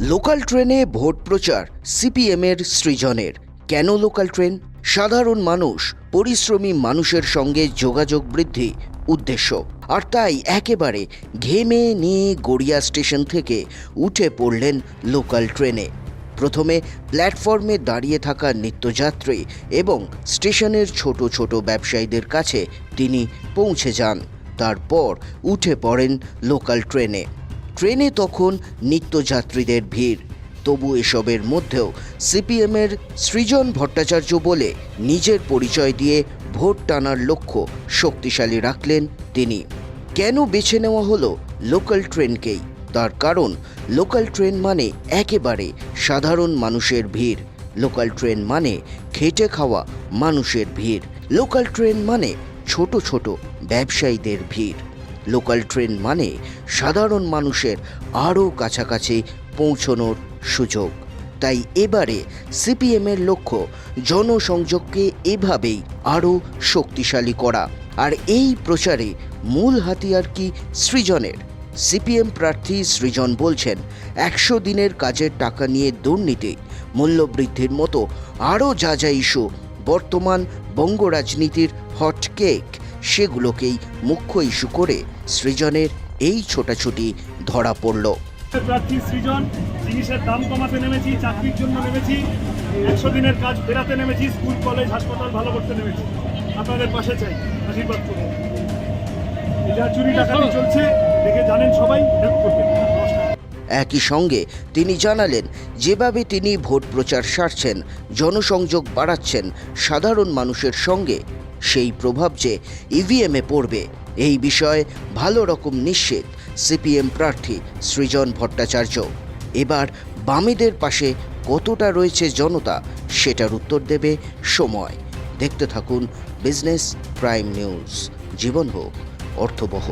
Local ট্রেনে vote প্রচার সিপিএমের সৃজনের। কেন লোকাল ট্রেন? সাধারণ মানুষ, পরিশ্রমী মানুষের সঙ্গে যোগাযোগ বৃদ্ধি উদ্দেশ্য। আর তাই একেবারে ঘেমে নিয়ে গড়িয়া স্টেশন থেকে উঠে পড়লেন লোকাল ট্রেনে। প্রথমে প্ল্যাটফর্মে দাঁড়িয়ে থাকা নিত্যযাত্রী এবং স্টেশনের ছোট ছোট ব্যবসায়ীদের কাছে তিনি পৌঁছে যান। তারপর উঠে পড়েন লোকাল ট্রেনে। ট্রেনে তখন নিত্যযাত্রীদের ভিড়। তবু এসবের মধ্যেও সিপিএমের সৃজন ভট্টাচার্য বলে নিজের পরিচয় দিয়ে ভোট টানার লক্ষ্য শক্তিশালী রাখলেন তিনি। কেন বেছে নেওয়া হলো লোকাল ট্রেনকেই? তার কারণ, লোকাল ট্রেন মানে একেবারে সাধারণ মানুষের ভিড়। লোকাল ট্রেন মানে খেটে খাওয়া মানুষের ভিড়। লোকাল ট্রেন মানে ছোট ছোট ব্যবসায়ীদের ভিড়। লোকাল ট্রেন মানে সাধারণ মানুষের আরও কাছাকাছি পৌঁছনোর সুযোগ। তাই এবারে সিপিএমের লক্ষ্য জনসংযোগকে এভাবেই আরও শক্তিশালী করা। আর এই প্রচারে মূল হাতিয়ার কি সৃজনের? সিপিএম প্রার্থী সৃজন বলছেন, একশো দিনের কাজের টাকা নিয়ে দুর্নীতি, মূল্যবৃদ্ধির মতো আরও যা যা ইস্যু বর্তমান বঙ্গ রাজনীতির হট কেক সেগুলোকেই মুখ্য ইস্যু করে সৃজনের এই ছোটাছুটি ধরা পড়ল। প্রার্থী সৃজন জিনিসের দাম কমাতে নেমেছি চাকরির জন্য নেমেছি একশো দিনের কাজ ফেরাতে নেমেছি স্কুল কলেজ হাসপাতাল ভালো করতে নেমেছি। আপনাদের পাশে চাই আশীর্বাদ করুন। এটা চুরি ডাকাতি চলছে দেখে জানেন সবাই হেল্প করবেন। একই সঙ্গে তিনি জানালেন যেভাবে তিনি ভোট প্রচার সারছেন জনসংযোগ বাড়াচ্ছেন সাধারণ মানুষের সঙ্গে সেই প্রভাব যে ইভিএমে পড়বে, এই বিষয়ে ভালো রকম নিশ্চিত সিপিএম প্রার্থী সৃজন ভট্টাচার্য। এবার বামেদের পাশে কতটা রয়েছে জনতা, সেটার উত্তর দেবে সময়। দেখতে থাকুন বিজনেস প্রাইম নিউজ। জীবন হোক, অর্থবহ।